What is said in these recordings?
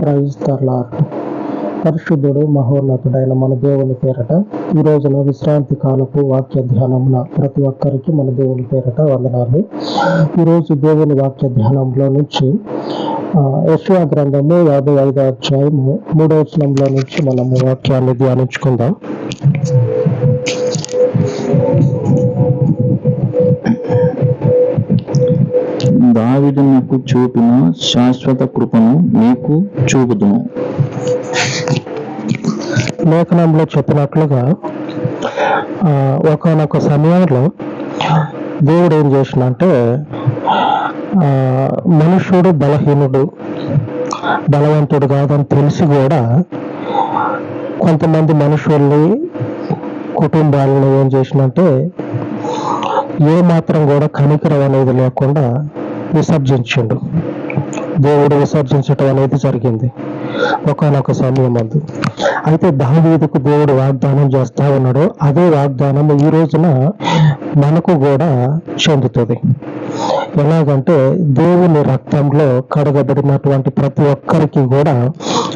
ప్రవహిస్తారులారు పరిశుద్ధుడు మహోన్నతుడైన మన దేవుని పేరట ఈ రోజున విశ్రాంతి కాలపు వాక్య ధ్యానమున ప్రతి ఒక్కరికి మన దేవుని పేరట వందనాలు. ఈరోజు దేవుని వాక్య ధ్యానంలో నుంచి యశ్వా గ్రంథము యాభై ఐదో అధ్యాయము మూడో వచనంలో నుంచి మనము వాక్యాన్ని ధ్యానించుకుందాం. దావిదు నాకు చూపిన శాశ్వత కృపను మీకు చూపుదును లేఖనంలో చెప్పినట్లుగా ఆ, సమయంలో దేవుడు ఏం చేసినంటే ఆ, మనుష్యుడు బలహీనుడు బలవంతుడు కాదని తెలిసి కూడా కొంతమంది మనుషుల్ని కుటుంబాలను ఏం చేసినంటే ఏ మాత్రం కూడా కనికరం అనేది లేకుండా విసర్జించిండు. దేవుడు విసర్జించటం అనేది జరిగింది. ఒకనొక సమయం అందు. అయితే దావీదుకు దేవుడు వాగ్దానం చేస్తా ఉన్నాడు. అదే వాగ్దానం ఈ రోజున మనకు కూడా చెందుతుంది. ఎలాగంటే దేవుని రక్తంలో కడగబడినటువంటి ప్రతి ఒక్కరికి కూడా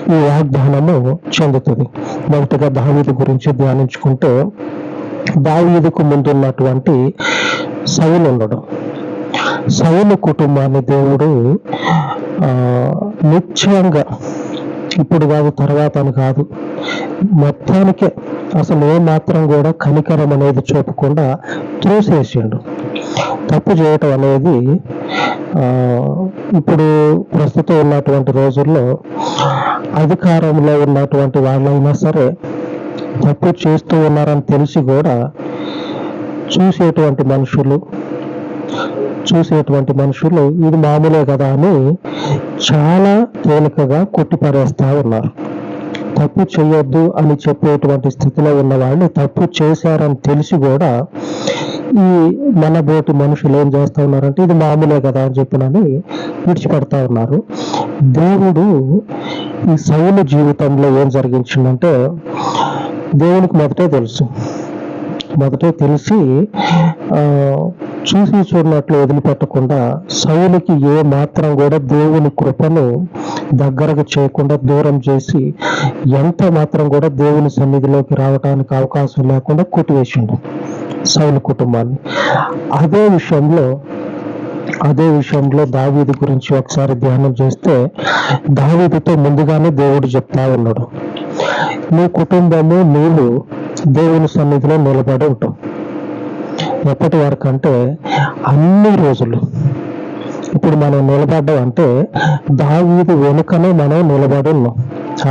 ఈ వాగ్దానము చెందుతుంది. మొదటగా దావీదు గురించి ధ్యానించుకుంటే దావీదుకు ముందున్నటువంటి సైలు ఉండడం సౌలు కుటుంబాన్ని దేవుడు నిశ్చయంగా ఇప్పుడు కాదు తర్వాత అని కాదు మొత్తానికే అసలు ఏ మాత్రం కూడా కనికరం అనేది చూపకుండా త్రోసేసిండు. తప్పు చేయటం అనేది ఇప్పుడు ప్రస్తుతం ఉన్నటువంటి రోజుల్లో అధికారంలో ఉన్నటువంటి వాళ్ళైనా సరే తప్పు చేస్తూ ఉన్నారని తెలిసి కూడా చూసేటువంటి మనుషులు చూసేటువంటి మనుషులు ఇది మామూలే కదా అని చాలా తేలికగా కొట్టిపడేస్తా ఉన్నారు. తప్పు చేయొద్దు అని చెప్పేటువంటి స్థితిలో ఉన్న వాళ్ళు తప్పు చేశారని తెలిసి కూడా ఈ మనబోటి మనుషులు ఏం చేస్తూ ఉన్నారంటే ఇది మామూలే కదా అని చెప్పినని విడిచిపెడతా ఉన్నారు. దేవుడు ఈ సౌలు జీవితంలో ఏం జరిగించిందంటే దేవునికి మొదటే తెలుసు. మొదటే తెలిసి ఆ, చూసి చూడనట్లు వదిలిపెట్టకుండా సౌలుకి ఏ మాత్రం కూడా దేవుని కృపను దగ్గరకు చేయకుండా దూరం చేసి ఎంత మాత్రం కూడా దేవుని సన్నిధిలోకి రావడానికి అవకాశం లేకుండా కొట్టివేసిండు సౌలు కుటుంబాన్ని. అదే విషయంలో అదే విషయంలో దావీదు గురించి ఒకసారి ధ్యానం చేస్తే దావీదుతో ముందుగానే దేవుడు చెప్తా ఉన్నాడు. నీ కుటుంబము నీవు దేవుని సన్నిధిలో నిలబడి ఉంటాం. ఎప్పటి వరకు అంటే అన్ని రోజులు. ఇప్పుడు మనం నిలబడ్డం అంటే దావీది వెనుకనే మనం నిలబడి ఉన్నాం.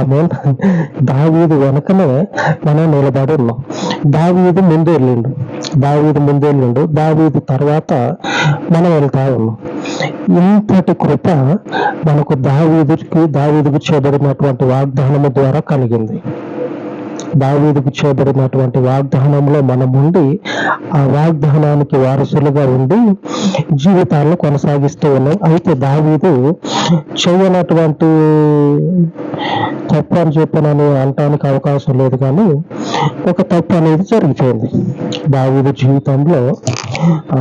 మీన్ దావీదు వెనుకనే మనం నిలబడి ఉన్నాం. దావీది ముందు వెళ్ళిండు. దావీది ముందు వెళ్ళిండు. దావీదు తర్వాత మనం వెళ్తా ఉన్నాం. ఇంతటి కృప మనకు దావీదికి దావీదుకు చేయబడినటువంటి వాగ్దానము ద్వారా కలిగింది. దావీదుకు చేయబడినటువంటి వాగ్దానంలో మనం ఉండి ఆ వాగ్దానానికి వారసులుగా ఉండి జీవితాలను కొనసాగిస్తూ ఉన్నాం. అయితే దావీదు చేయనటువంటి తప్పు అని చెప్పనని అనటానికి అవకాశం లేదు కానీ ఒక తప్పు అనేది జరిగిపోయింది. దావీదు జీవితంలో ఆ,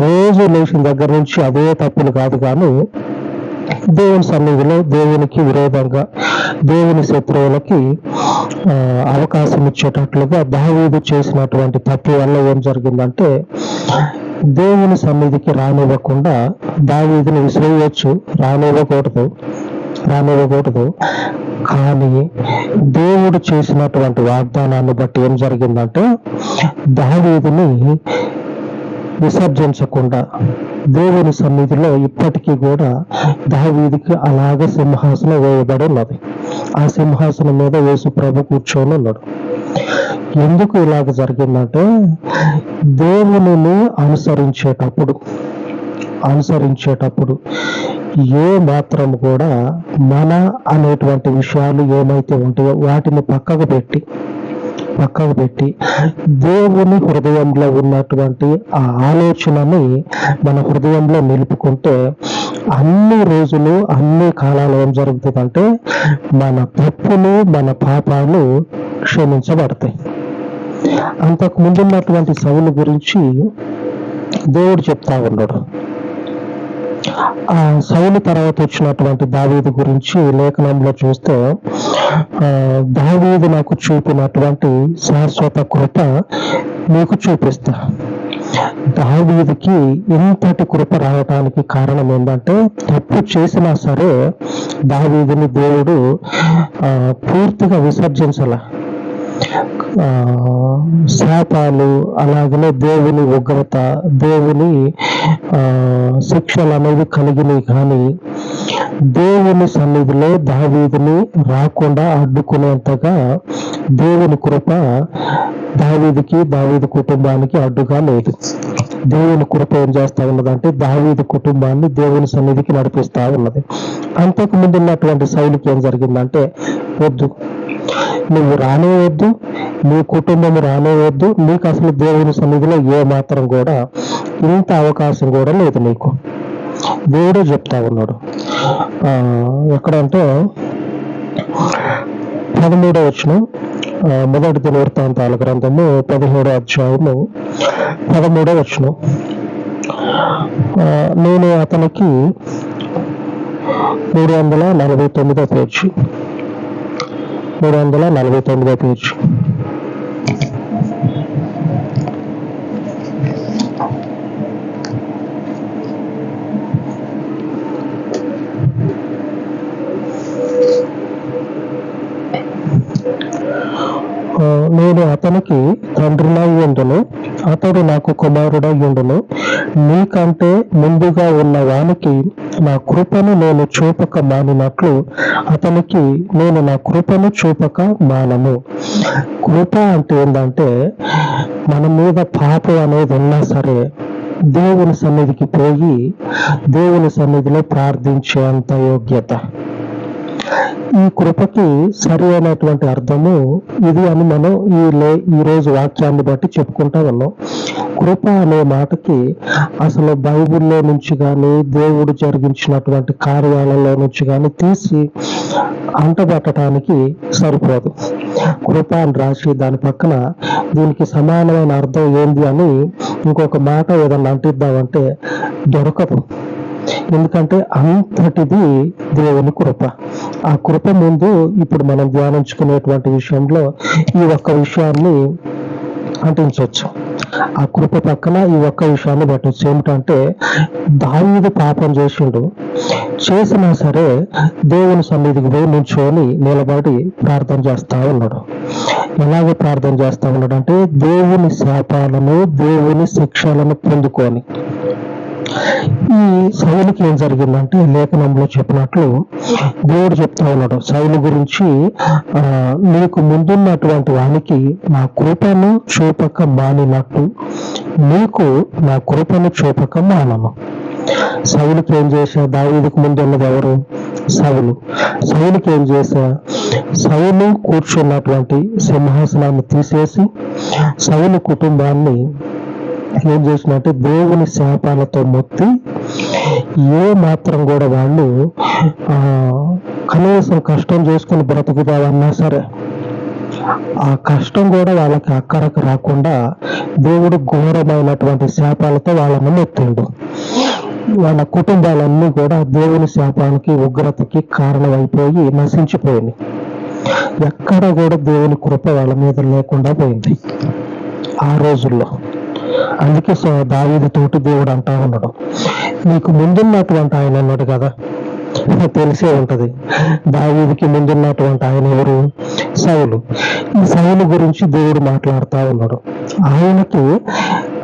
రోజు లేచిన దగ్గర నుంచి అదే తప్పులు కాదు కానీ దేవుని సన్నిధిలో దేవునికి విరోధంగా దేవుని శత్రువులకి అవకాశం ఇచ్చేటట్లుగా దావీదు చేసినటువంటి తప్పు వల్ల ఏం జరిగిందంటే దేవుని సన్నిధికి రానివ్వకుండా దావీదుని విసిరేయచ్చు రానివ్వకూడదు రానివ్వకూడదు. కానీ దేవుడు చేసినటువంటి వాగ్దానాన్ని బట్టి ఏం జరిగిందంటే దావీదుని విసర్జించకుండా దేవుని సన్నిధిలో ఇప్పటికీ కూడా దావీదికి అలాగే సింహాసనం వేయబడి ఉన్నది. ఆ సింహాసనం మీద యేసు ప్రభు కూర్చొని ఉన్నాడు. ఎందుకు ఇలాగ జరిగిందంటే దేవునిని అనుసరించేటప్పుడు అనుసరించేటప్పుడు ఏ మాత్రం కూడా మన అనేటువంటి విషయాలు ఏమైతే ఉంటాయో వాటిని పక్కకు పెట్టి పక్కకు పెట్టి దేవుని హృదయంలో ఉన్నటువంటి ఆ ఆలోచనని మన హృదయంలో నిలుపుకుంటే అన్ని రోజులు అన్ని కాలాలు ఏం జరుగుతుందంటే మన తప్పులు మన పాపాలు క్షమించబడతాయి. అంతకు ముందున్నటువంటి సవుల గురించి దేవుడు చెప్తా ఉన్నాడు. సౌలు తర్వాత వచ్చినటువంటి దావీదు గురించి లేఖనంలో చూస్తే ఆ, దావీదు నాకు చూపినటువంటి శాశ్వత కృప మీకు చూపిస్తా. దావీదుకి ఇంతటి కృప రావటానికి కారణం ఏంటంటే తప్పు చేసినా సరే దావీదుని దేవుడు ఆ, పూర్తిగా విసర్జించాల. శాపాలు అలాగనే దేవుని ఉగ్రత దేవుని శిక్షలు అనేవి కలిగినవి కానీ దేవుని సన్నిధిలో దావీదుని రాకుండా అడ్డుకునేంతగా దేవుని కృప దావీదికి దావీది కుటుంబానికి అడ్డుగా లేదు. దేవుని కృప ఏం చేస్తా ఉన్నదంటే దావీది కుటుంబాన్ని దేవుని సన్నిధికి నడిపిస్తా ఉన్నది. అంతకు ముందు ఉన్నటువంటి శైలికి ఏం జరిగిందంటే వద్దు. నువ్వు రానేవద్దు నీ కుటుంబం రానేవద్దు నీకు అసలు దేవుని సన్నిధిలో ఏ మాత్రం కూడా ఇంత అవకాశం కూడా లేదు నీకు దేవుడే చెప్తా ఉన్నాడు. ఆ, ఎక్కడంటే పదమూడో వచ్చిన మొదటి దినవృత్తాంతాల గ్రంథము పదిహేడో అధ్యాయము పదమూడో వచ్చిన నేను అతనికి మూడు వందల నలభై తొమ్మిదో పేజీ మూడు వందల నలభై తొమ్మిదో పేజీ. ఆ, నేను అతనికి తండ్రినై ఉండును అతడు నాకు కుమారుడై ఉండును నీకంటే ముందుగా ఉన్న వానికి నా కృపను నేను చూపక మానినట్లు అతనికి నేను నా కృపను చూపక మానము. కృప అంటే ఏంటంటే మన మీద పాపం అనేది ఉన్నా సరే దేవుని సన్నిధికి పోయి దేవుని సన్నిధిలో ప్రార్థించేంత యోగ్యత. ఈ కృపకి సరి అయినటువంటి అర్థము ఇది అని మనం ఈ లే ఈ రోజు వాక్యాన్ని బట్టి చెప్పుకుంటా ఉన్నాం. కృప అనే మాటకి అసలు బైబిల్లో నుంచి కానీ దేవుడు జరిగించినటువంటి కార్యాలలో నుంచి కానీ తీసి అంటబెట్టడానికి సరిపోదు. కృప అని రాసి దాని పక్కన దీనికి సమానమైన అర్థం ఏంది అని ఇంకొక మాట ఏదన్నా అంటిద్దామంటే దొరకదు. ఎందుకంటే అంతటిది దేవుని కృప. ఆ కృప ముందు ఇప్పుడు మనం ధ్యానించుకునేటువంటి విషయంలో ఈ ఒక్క విషయాన్ని అంటించవచ్చు. ఆ కృప పక్కన ఈ ఒక్క విషయాన్ని పెట్టచ్చు ఏమిటంటే దావీదు పాపం చేసిండు. చేసినా సరే దేవుని సన్నిధికి పోయి నిల్చొని నిలబడి ప్రార్థన చేస్తా ఉన్నాడు. ఎలాగ ప్రార్థన చేస్తా ఉన్నాడు అంటే దేవుని శాపాలను దేవుని శిక్షలను పొందుకొని. ఈ శైలికి ఏం జరిగిందంటే లేఖనంలో చెప్పినట్లు దేవుడు చెప్తా ఉన్నాడు. శైలి గురించి మీకు ముందున్నటువంటి వానికి నా కృపను చూపక మానినట్టు. మీకు నా కృపను చూపక మానను. సౌలుకి ఏం చేశా దావీదుకు ముందు ఉన్నది ఎవరు? సౌలు. సౌలుకి ఏం చేశా సౌలు కూర్చున్నటువంటి సింహాసనాన్ని తీసేసి సౌలు కుటుంబాన్ని ఏం చేసినట్టే దేవుని శాపాలతో మొత్తి ఏ మాత్రం కూడా వాళ్ళు ఆ కనీసం కష్టం చేసుకుని బ్రతుకుతామన్నా సరే ఆ కష్టం కూడా వాళ్ళకి అక్కడకు రాకుండా దేవుడు ఘోరమైనటువంటి శాపాలతో వాళ్ళని మొత్తిండు వాళ్ళ కుటుంబాలన్నీ కూడా దేవుని శాపానికి ఉగ్రతకి కారణమైపోయి నశించిపోయినాయి ఎక్కడ కూడా దేవుని కృప వాళ్ళ మీద లేకుండా పోయింది. ఆ రోజుల్లో అందుకే సో దావీదు తోటి దేవుడు అంటా ఉన్నాడు. నీకు ముందున్నటువంటి ఆయన అన్నాడు కదా? తెలిసే ఉంటది. దావీదికి ముందున్నటువంటి ఆయన ఎవరు? సౌలు. ఈ సౌలు గురించి దేవుడు మాట్లాడుతా ఉన్నాడు. ఆయనకి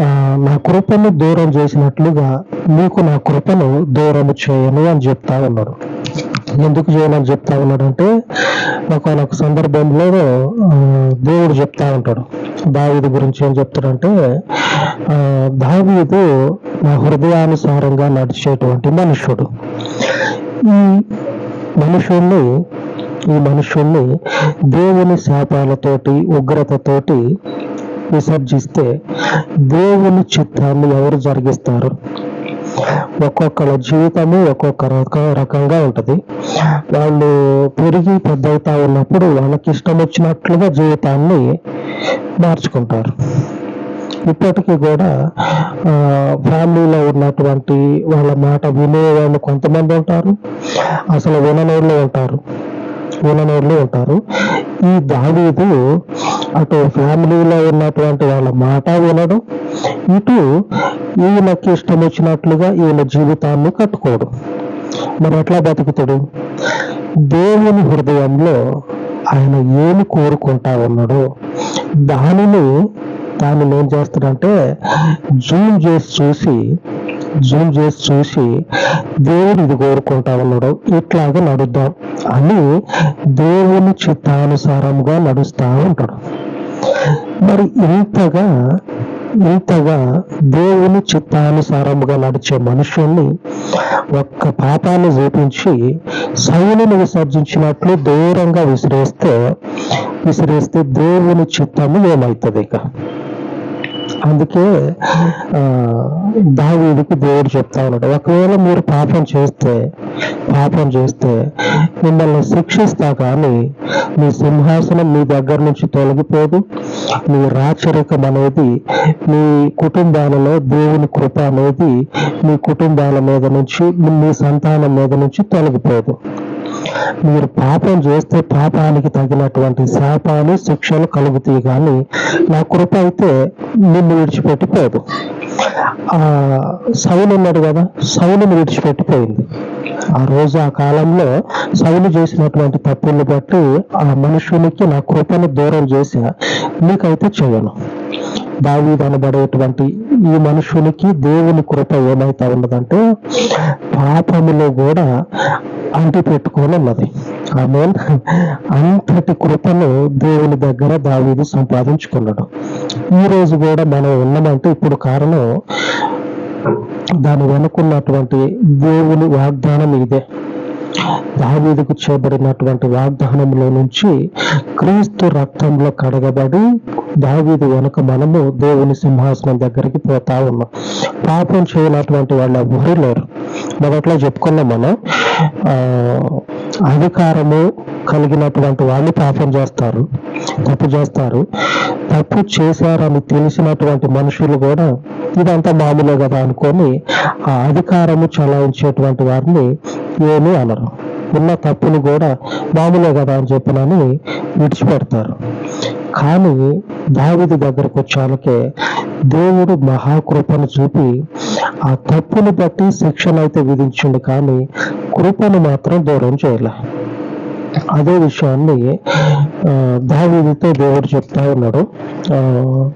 ఆ, నా కృపను దూరం చేసినట్లుగా నీకు నా కృపను దూరం చేయను అని చెప్తా ఉన్నాడు. ఎందుకు చేయాలని చెప్తా ఉన్నాడంటే ఒకనొక సందర్భంలో దేవుడు చెప్తా ఉంటాడు. దావీదు గురించి ఏం చెప్తాడంటే దావీదు నా హృదయానుసారంగా నడిచేటువంటి మనుషుడు ఈ మనుషుల్ని ఈ మనుషుల్ని దేవుని శాపాలతోటి ఉగ్రతతోటి విసర్జిస్తే దేవుని చిత్తాన్ని ఎవరు జరిగిస్తారు? ఒక్కొక్కళ్ళ జీవితము ఒక్కొక్క రక రకంగా ఉంటుంది. వాళ్ళు పెరిగి పెద్దవుతా ఉన్నప్పుడు వాళ్ళకి ఇష్టం వచ్చినట్లుగా జీవితాన్ని మార్చుకుంటారు. ఇప్పటికీ కూడా ఫ్యామిలీలో ఉన్నటువంటి వాళ్ళ మాట వినేవాళ్ళు కొంతమంది ఉంటారు. అసలు విననోళ్ళు ఉంటారు. విననోళ్ళు ఉంటారు. ఈ దావీదు అటు ఫ్యామిలీలో ఉన్నటువంటి వాళ్ళ మాట వినడు. ఇటు ఈయనకి ఇష్టం వచ్చినట్లుగా ఈయన జీవితాన్ని కట్టుకోడు. మరి ఎట్లా బతుకుతాడు? దేవుని హృదయంలో ఆయన ఏమి కోరుకుంటా ఉన్నాడో దానిని దానిని ఏం చేస్తాడంటే జూమ్ చేసి చూసి జూమ్ చేసి చూసి దేవుడు ఇది కోరుకుంటా ఉన్నాడు ఇట్లాగే నడుద్దాం అని దేవుని చిత్తానుసారంగా నడుస్తా ఉంటాడు. మరి ఇంతగా ఇంతగా దేవుని చిత్తానుసారముగా నడిచే మనుషుల్ని ఒక్క పాపాన్ని చూపించి శైలిని విసర్జించినట్లు దూరంగా విసిరేస్తే విసిరేస్తే దేవుని చిత్తము ఏమవుతుంది ఇక? అందుకే ఆ, దేవుడు చెప్తా ఉన్నాడు ఒకవేళ మీరు పాపం చేస్తే పాపం చేస్తే మిమ్మల్ని శిక్షిస్తా కానీ మీ సింహాసనం మీ దగ్గర నుంచి తొలగిపోదు మీ రాచరికం అనేది మీ కుటుంబాలలో దేవుని కృప అనేది మీ కుటుంబాల మీద నుంచి మీ సంతానం మీద నుంచి తొలగిపోదు. మీరు పాపం చేస్తే పాపానికి తగినటువంటి శాపాలు శిక్షలు కలుగుతాయి కానీ నా కృప అయితే నిన్ను విడిచిపెట్టిపోదు. ఆ సౌలు ఉన్నాడు కదా సౌలుని విడిచిపెట్టిపోయింది. ఆ రోజు ఆ కాలంలో సౌలు చేసినటువంటి తప్పుల్ని బట్టి ఆ మనుషునికి నా కృపను దూరం చేసి నీకైతే చేయను. దావీదు అనబడేటువంటి ఈ మనుషునికి దేవుని కృప ఏమైతా ఉన్నదంటే పాపములో కూడా అంటి పెట్టుకొని ఉన్నది ఆమె అంతటి కృపను దేవుని దగ్గర దావీదు సంపాదించుకున్నాడు. ఈ రోజు కూడా మనం ఉన్నామంటే ఇప్పుడు కారణం దాని వెనుకున్నటువంటి దేవుని వాగ్దానం ఇదే. దావీదుకు చేయబడినటువంటి వాగ్దానంలో నుంచి క్రీస్తు రక్తంలో కడగబడి దావీదు వెనుక మనము దేవుని సింహాసనం దగ్గరికి పోతా ఉన్నాం. పాపం చేయనటువంటి వాళ్ళు ఎవరు లేరు. మొదట్లో చెప్పుకున్నాం మనం. అధికారము కలిగినటువంటి వాళ్ళు పాపం చేస్తారు తప్పు చేస్తారు. తప్పు చేశారని తెలిసినటువంటి మనుషులు కూడా ఇదంతా మామూలే కదా అనుకొని ఆ అధికారము చలాయించేటువంటి వారిని ఏమీ అనరు. ఉన్న తప్పుని కూడా మామూలే కదా అని చెప్పినని విడిచిపెడతారు. కానీ దావిది దగ్గరకు వచ్చాలకే దేవుడు మహాకృపను చూపి ఆ తప్పును బట్టి శిక్షణ అయితే విధించిండు కానీ కృపను మాత్రం దూరం చేయలే. అదే విషయాన్ని దావీదితో దేవుడు చెప్తా ఉన్నాడు. ఆ,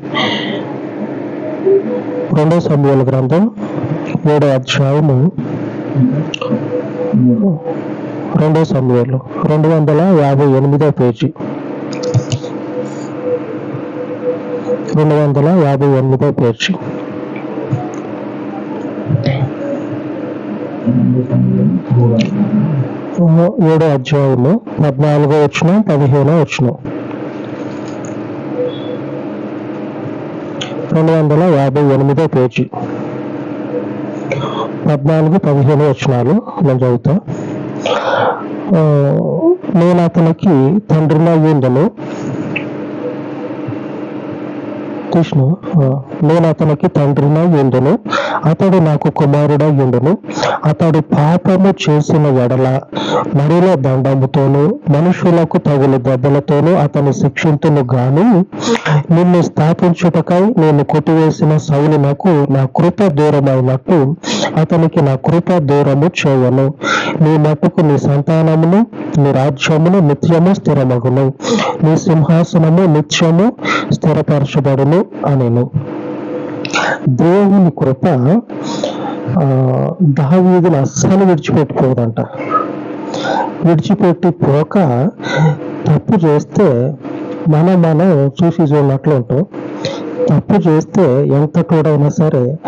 రెండో సమయాల గ్రంథం ఏడో అధ్యాయము. రెండో సమయాలు రెండు వందల యాభై ఎనిమిదో పేజీ. రెండు వందల యాభై ఎనిమిదో పేజీ. ఏడో అధ్యాయంలో పద్నాలుగో వచ్చిన పదిహేనో వచ్చిన రెండు వందల యాభై ఎనిమిదో పేజీ. పద్నాలుగు పదిహేను వచనాలు నేను చదువుతా. నేను అతనికి తండ్రిలో ఏందను కృష్ణ నేను అతనికి తండ్రినై ఉండును. అతడు నాకు కుమారుడై ఉండును. అతడు పాపము చేసిన ఎడల మరిల దండముతోను మనుషులకు తగులు దెబ్బలతోనూ అతని శిక్షింతును గాని నిన్ను స్థాపించుటకై నేను కొట్టివేసిన సౌలునకు నా కృప దూరమైనట్టు అతనికి నా కృప దూరము చేయను. నీ మట్టుకు నీ సంతానమును నీ రాజ్యమును నిత్యము స్థిరమగును. నీ సింహాసనము నిత్యము స్థిరపరచబడును. అనేను. దేవుని కృప ఆ, దావీదుని అస్సలు విడిచిపెట్టుకోదంట. విడిచిపెట్టి పోక తప్పు చేస్తే మనం మనం చూసి చూడనట్లు ఉంటాం. తప్పు చేస్తే ఎంత తోడైనా సరే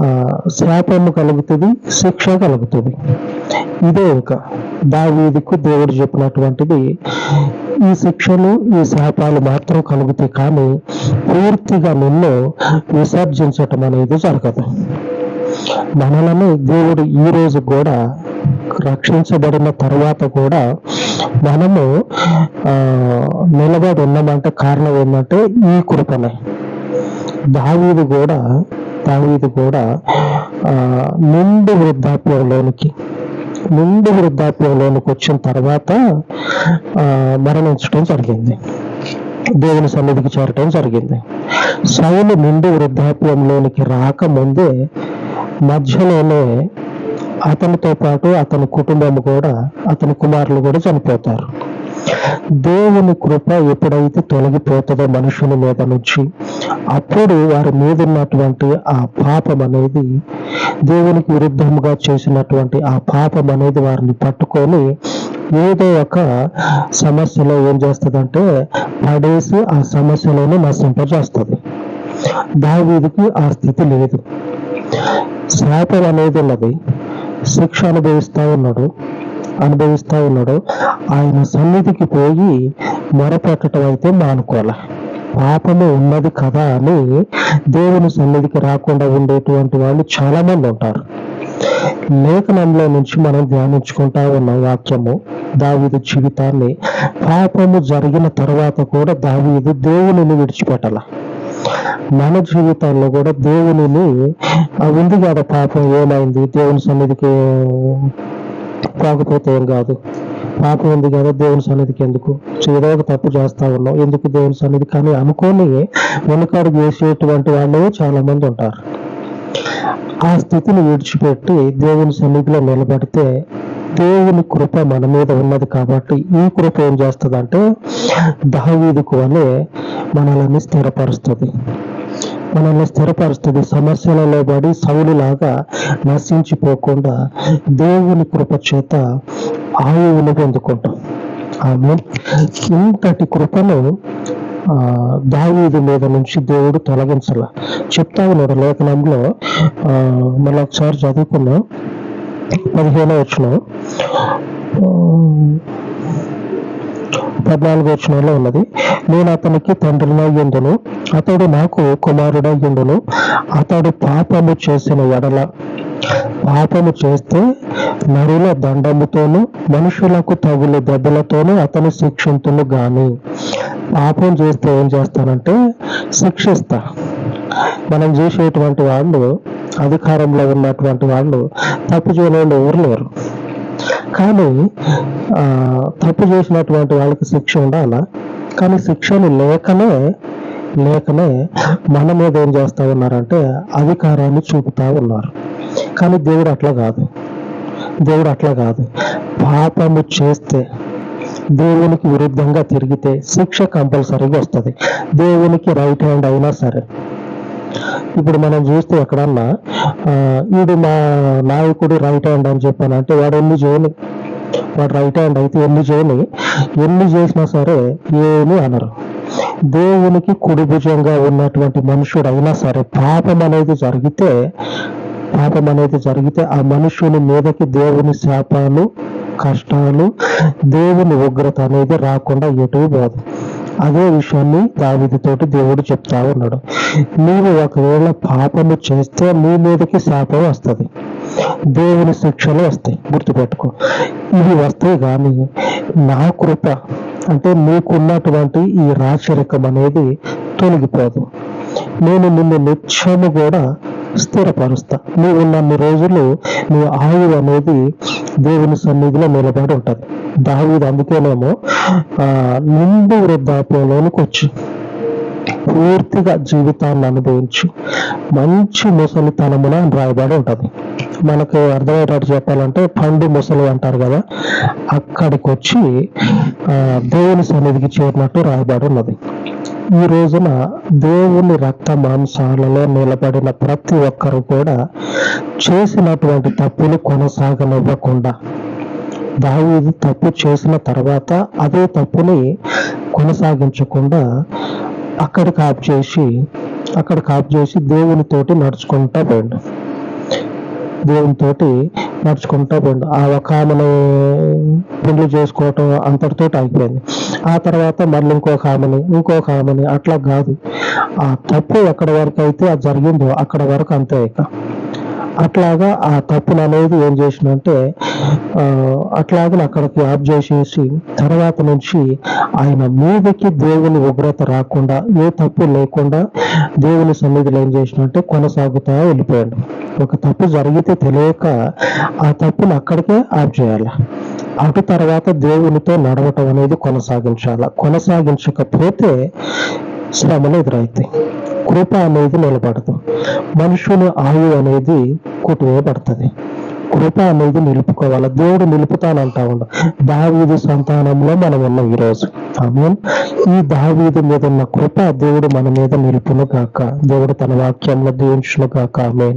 ఆ, శాపము కలుగుతుంది శిక్ష కలుగుతుంది. ఇదే ఇంకా దావీదికు దేవుడు చెప్పినటువంటిది. ఈ శిక్షలు ఈ శాపాలు మాత్రం కలుగుతాయి కానీ పూర్తిగా నిన్ను విసర్జించటం అనేది జరగదు. మనలను దేవుడు ఈ రోజు కూడా రక్షించబడిన తర్వాత కూడా మనము ఆ, నిలబడి ఉన్నామంటే కారణం ఏంటంటే ఈ కృపనే. దావీదు కూడా దావీదు కూడా ఆ, నిండు వృద్ధాప్యంలోనికి నిండు వృద్ధాప్యంలోనికి వచ్చిన తర్వాత ఆ, మరణించడం జరిగింది. దేవుని సన్నిధికి చేరటం జరిగింది. సౌలు నిండు వృద్ధాప్యంలోనికి రాకముందే మధ్యలోనే అతనితో పాటు అతని కుటుంబం కూడా అతని కుమారులు కూడా చనిపోతారు. దేవుని కృప ఎప్పుడైతే తొలగిపోతుందో మనుషుల మీద నుంచి అప్పుడు వారి మీద ఉన్నటువంటి ఆ పాపం అనేది దేవునికి విరుద్ధంగా చేసినటువంటి ఆ పాపం అనేది వారిని పట్టుకొని ఏదో ఒక సమస్యలో ఏం చేస్తుందంటే పడేసి ఆ సమస్యలోనే నశింపజేస్తుంది. దావీదికి ఆ స్థితి లేదు. శాపం అనేది ఉన్నది. శిక్ష అనుభవిస్తూ ఉన్నాడు. అనుభవిస్తా ఉన్నాడు. ఆయన సన్నిధికి పోయి మొరపెట్టడం అయితే మానుకోలే పాపము ఉన్నది కదా అని దేవుని సన్నిధికి రాకుండా ఉండేటువంటి వాళ్ళు చాలా మంది ఉంటారు. లేఖనంలో నుంచి మనం ధ్యానించుకుంటా ఉన్న వాక్యము దావీదు జీవితాన్ని పాపము జరిగిన తర్వాత కూడా దావీదు దేవునిని విడిచిపెట్టాల? మన జీవితాల్లో కూడా దేవునిని ఆ ఉంది కదా పాపం ఏమైంది? దేవుని సన్నిధికి తాగిపోతే ఏం కాదు. పాపం ఉంది కదా దేవుని సన్నిధికి ఎందుకు? ఏదో ఒక తప్పు చేస్తా ఉన్నాం. ఎందుకు దేవుని సన్నిధి? కానీ అనుకోని వెనుకాడు వేసేటువంటి వాళ్ళు చాలా మంది ఉంటారు. ఆ స్థితిని విడిచిపెట్టి దేవుని సన్నిధిలో నిలబడితే దేవుని కృప మన మీద ఉన్నది కాబట్టి ఈ కృప ఏం చేస్తుందంటే దావీదుకు వలె మనల్ని స్థిరపరుస్తుంది. మనల్ని స్థిరపరుస్తుంది సమస్యలలో పడి సౌలులాగా నశించిపోకుండా దేవుని కృప చేత ఆయువును పొందుకుంటాం. ఆమె ఇంతటి కృపను ఆ, దావీదు మీద నుంచి దేవుడు తొలగించాల. చెప్తా ఉన్నాడు లేఖనంలో ఆ, మళ్ళీ ఒకసారి చదువుకున్నాం పదిహేనో వచ్చిన పద్నాలుగు వచనంలో ఉన్నది. నేను అతనికి తండ్రినయ్యుండును అతడు నాకు కుమారుడయ్యుండును అతడు పాపము చేసిన ఎడల పాపము చేస్తే నరుల దండముతోను మనుషులకు తగులు దెబ్బలతోనూ అతను శిక్షింతును గాని. పాపం చేస్తే ఏం చేస్తానంటే శిక్షిస్తా. మనం చేసేటువంటి వాళ్ళు అధికారంలో ఉన్నటువంటి వాళ్ళు తప్పు చేయలేని వాళ్ళు ఎవరు లేరు. కానీ ఆ, తప్పు చేసినటువంటి వాళ్ళకి శిక్ష ఉండాలా? కానీ శిక్షను లేకనే లేకనే మన మీద ఏం చేస్తా ఉన్నారంటే అధికారాన్ని చూపుతా ఉన్నారు. కానీ దేవుడు అట్లా కాదు. దేవుడు అట్లా కాదు. పాపము చేస్తే దేవునికి విరుద్ధంగా తిరిగితే శిక్ష కంపల్సరీగా వస్తుంది. దేవునికి రైట్ హ్యాండ్ అయినా సరే. ఇప్పుడు మనం చూస్తే ఎక్కడన్నా ఆ, వీడు మా నాయకుడు రైట్ హ్యాండ్ అని చెప్పానంటే వాడు ఎన్ని చేయని వాడు రైట్ హ్యాండ్ అయితే ఎన్ని చేయని ఎన్ని చేసినా సరే ఏమీ అనరు. దేవునికి కుడిభుజంగా ఉన్నటువంటి మనుషుడు అయినా సరే పాపం అనేది జరిగితే పాపం అనేది జరిగితే ఆ మనుషుని మీదకి దేవుని శాపాలు కష్టాలు దేవుని ఉగ్రత అనేది రాకుండా ఎటు పోదు. అదే విషయాన్ని దావిదితోటి దేవుడు చెప్తా ఉన్నాడు. నీవు ఒకవేళ పాపము చేస్తే నీ మీదకి శాపం వస్తుంది. దేవుని శిక్షలు వస్తాయి. గుర్తుపెట్టుకో. ఇవి వస్తాయి కానీ నా కృప అంటే నీకున్నటువంటి ఈ రాచరికం అనేది తొలగిపోదు. నేను నిన్ను నిత్యము కూడా స్థిరపరుస్తా. నువ్వు ఉన్నన్ని రోజులు నీ ఆయువు అనేది దేవుని సన్నిధిలో నిలబడి ఉంటుంది. దావీది అందుకేనేమో నిండు వృద్ధాప్యంలోనికి వచ్చి పూర్తిగా జీవితాన్ని అనుభవించి మంచి ముసలితనమున రాయబడి ఉంటుంది. మనకు అర్థమయ్యేటట్టు చెప్పాలంటే పండు ముసలి అంటారు కదా అక్కడికి వచ్చి దేవుని సన్నిధికి చేరినట్టు రాయబడి ఉన్నది. ఈ రోజున దేవుని రక్త మాంసాలలో నిలబడిన ప్రతి ఒక్కరు కూడా చేసినటువంటి తప్పులు కొనసాగనివ్వకుండా దావీదు తప్పు చేసిన తర్వాత అదే తప్పుని కొనసాగించకుండా అక్కడ కాపు చేసి అక్కడ కాపు చేసి దేవునితోటి నడుచుకుంటా పోయిండు. దేవునితో నడుచుకుంటా పోయింది ఆ ఒక ఆమెను పెళ్ళి చేసుకోవటం అంతటితో అయిపోయింది. ఆ తర్వాత మళ్ళీ ఇంకొక ఆమెని ఇంకొక ఆమెని అట్లా కాదు. ఆ తప్పు ఎక్కడ వరకు అయితే అది జరిగిందో అక్కడ వరకు అంతే ఇక. అట్లాగా ఆ తప్పులు అనేది ఏం చేసినంటే ఆ, అట్లాగే అక్కడికి ఆప్ చేసేసి తర్వాత నుంచి ఆయన మీదకి దేవుని ఉగ్రత రాకుండా ఏ తప్పు లేకుండా దేవుని సన్నిధిలో ఏం చేసినంటే కొనసాగుతా వెళ్ళిపోయాడు. ఒక తప్పు జరిగితే తెలియక ఆ తప్పును అక్కడికే ఆప్ చేయాలి. అటు తర్వాత దేవునితో నడవటం అనేది కొనసాగించాల. కొనసాగించకపోతే శ్రమలు ఎదురవుతాయి కృప అనేది నిలబడదు. మనుషుని ఆయు అనేది కొట్టివేయబడుతుంది కృప అనేది నిలుపుకోవాలి. దేవుడు నిలుపుతానంటా ఉండ. దావీదు సంతానంలో మనం ఉన్నాం ఈరోజు. ఆమేన్. ఈ దావీదు మీద ఉన్న కృప దేవుడు మన మీద నిలుపును కాక దేవుడు తన వాక్యంలో దీవించును కాక ఆమె